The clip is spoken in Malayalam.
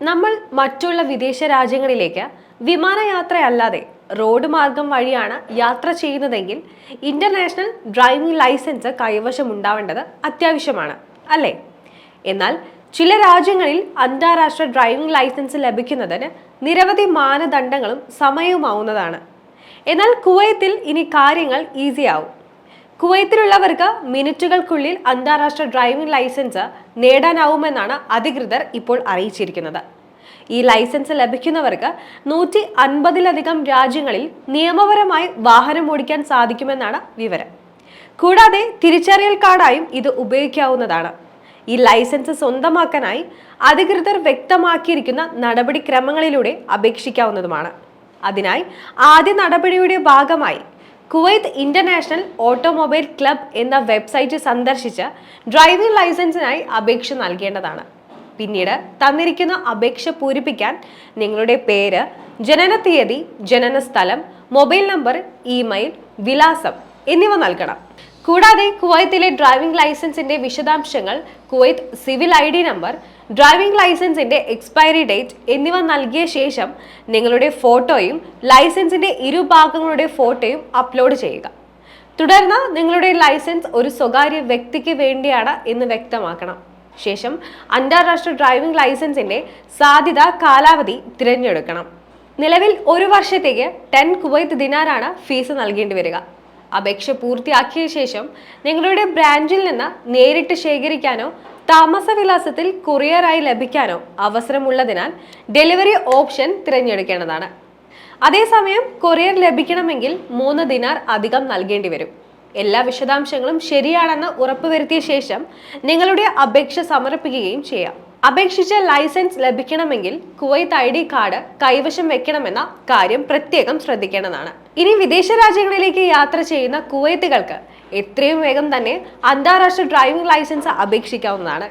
നമ്മൾ മറ്റുള്ള വിദേശ രാജ്യങ്ങളിലേക്ക് വിമാനയാത്രയല്ലാതെ റോഡ് മാർഗം വഴിയാണ് യാത്ര ചെയ്യുന്നതെങ്കിൽ ഇന്റർനാഷണൽ ഡ്രൈവിംഗ് ലൈസൻസ് കൈവശം ഉണ്ടാവേണ്ടത് അത്യാവശ്യമാണ് അല്ലേ? എന്നാൽ ചില രാജ്യങ്ങളിൽ അന്താരാഷ്ട്ര ഡ്രൈവിംഗ് ലൈസൻസ് ലഭിക്കുന്നതിന് നിരവധി മാനദണ്ഡങ്ങളും സമയവുമാവുന്നതാണ്. എന്നാൽ കുവൈത്തിൽ ഇനി കാര്യങ്ങൾ ഈസിയാവും കുവൈത്തിലുള്ളവർക്ക് മിനിറ്റുകൾക്കുള്ളിൽ അന്താരാഷ്ട്ര ഡ്രൈവിംഗ് ലൈസൻസ് നേടാനാവുമെന്നാണ് അധികൃതർ ഇപ്പോൾ അറിയിച്ചിരിക്കുന്നത്. ഈ ലൈസൻസ് ലഭിക്കുന്നവർക്ക് നൂറ്റി അൻപതിലധികം രാജ്യങ്ങളിൽ നിയമപരമായി വാഹനം ഓടിക്കാൻ സാധിക്കുമെന്നാണ് വിവരം. കൂടാതെ തിരിച്ചറിയൽ കാർഡായും ഇത് ഉപയോഗിക്കാവുന്നതാണ്. ഈ ലൈസൻസ് സ്വന്തമാക്കാനായി അധികൃതർ വ്യക്തമാക്കിയിരിക്കുന്ന നടപടിക്രമങ്ങളിലൂടെ അപേക്ഷിക്കാവുന്നതുമാണ്. അതിനായി ആദ്യ നടപടിയുടെ ഭാഗമായി കുവൈത്ത് ഇന്റർനാഷണൽ ഓട്ടോമൊബൈൽ ക്ലബ് എന്ന വെബ്സൈറ്റ് സന്ദർശിച്ച് ഡ്രൈവിംഗ് ലൈസൻസിനായി അപേക്ഷ നൽകേണ്ടതാണ്. പിന്നീട് തന്നിരിക്കുന്ന അപേക്ഷ പൂരിപ്പിക്കാൻ നിങ്ങളുടെ പേര് ജനന തീയതി ജനന സ്ഥലം മൊബൈൽ നമ്പർ ഇമെയിൽ വിലാസം എന്നിവ നൽകണം. കൂടാതെ കുവൈത്തിലെ ഡ്രൈവിംഗ് ലൈസൻസിന്റെ വിശദാംശങ്ങൾ Kuwait civil I D number driving ലൈസൻസിന്റെ expiry date എന്നിവ നൽകിയ ശേഷം നിങ്ങളുടെ ഫോട്ടോയും ലൈസൻസിന്റെ ഇരുഭാഗങ്ങളുടെ ഫോട്ടോയും അപ്ലോഡ് ചെയ്യുക. തുടർന്ന് നിങ്ങളുടെ ലൈസൻസ് ഒരു സ്വകാര്യ വ്യക്തിക്ക് വേണ്ടിയാണ് എന്ന് വ്യക്തമാക്കണം. ശേഷം അന്താരാഷ്ട്ര ഡ്രൈവിംഗ് ലൈസൻസിന്റെ സാധ്യത കാലാവധി തിരഞ്ഞെടുക്കണം. നിലവിൽ ഒരു വർഷത്തേക്ക് ടെൻ കുവൈത്ത് ദിനാറാണ് ഫീസ് നൽകേണ്ടി വരിക. അപേക്ഷ പൂർത്തിയാക്കിയ ശേഷം നിങ്ങളുടെ ബ്രാഞ്ചിൽ നിന്ന് നേരിട്ട് ശേഖരിക്കാനോ താമസവിലാസത്തിൽ കൊറിയറായി ലഭിക്കാനോ അവസരമുള്ളതിനാൽ ഡെലിവറി ഓപ്ഷൻ തിരഞ്ഞെടുക്കേണ്ടതാണ്. അതേസമയം കൊറിയർ ലഭിക്കണമെങ്കിൽ മൂന്ന് ദിനാർ അധികം നൽകേണ്ടി വരും. എല്ലാ വിശദാംശങ്ങളും ശരിയാണെന്ന് ഉറപ്പുവരുത്തിയ ശേഷം നിങ്ങളുടെ അപേക്ഷ സമർപ്പിക്കുകയും ചെയ്യാം. അപേക്ഷിച്ച ലൈസൻസ് ലഭിക്കണമെങ്കിൽ കുവൈത്ത് ഐ ഡി കാർഡ് കൈവശം വെക്കണമെന്ന കാര്യം പ്രത്യേകം ശ്രദ്ധിക്കേണ്ടതാണ്. ഇനി വിദേശ രാജ്യങ്ങളിലേക്ക് യാത്ര ചെയ്യുന്ന കുവൈത്തുകൾക്ക് എത്രയും വേഗം തന്നെ അന്താരാഷ്ട്ര ഡ്രൈവിംഗ് ലൈസൻസ് അപേക്ഷിക്കാവുന്നതാണ്.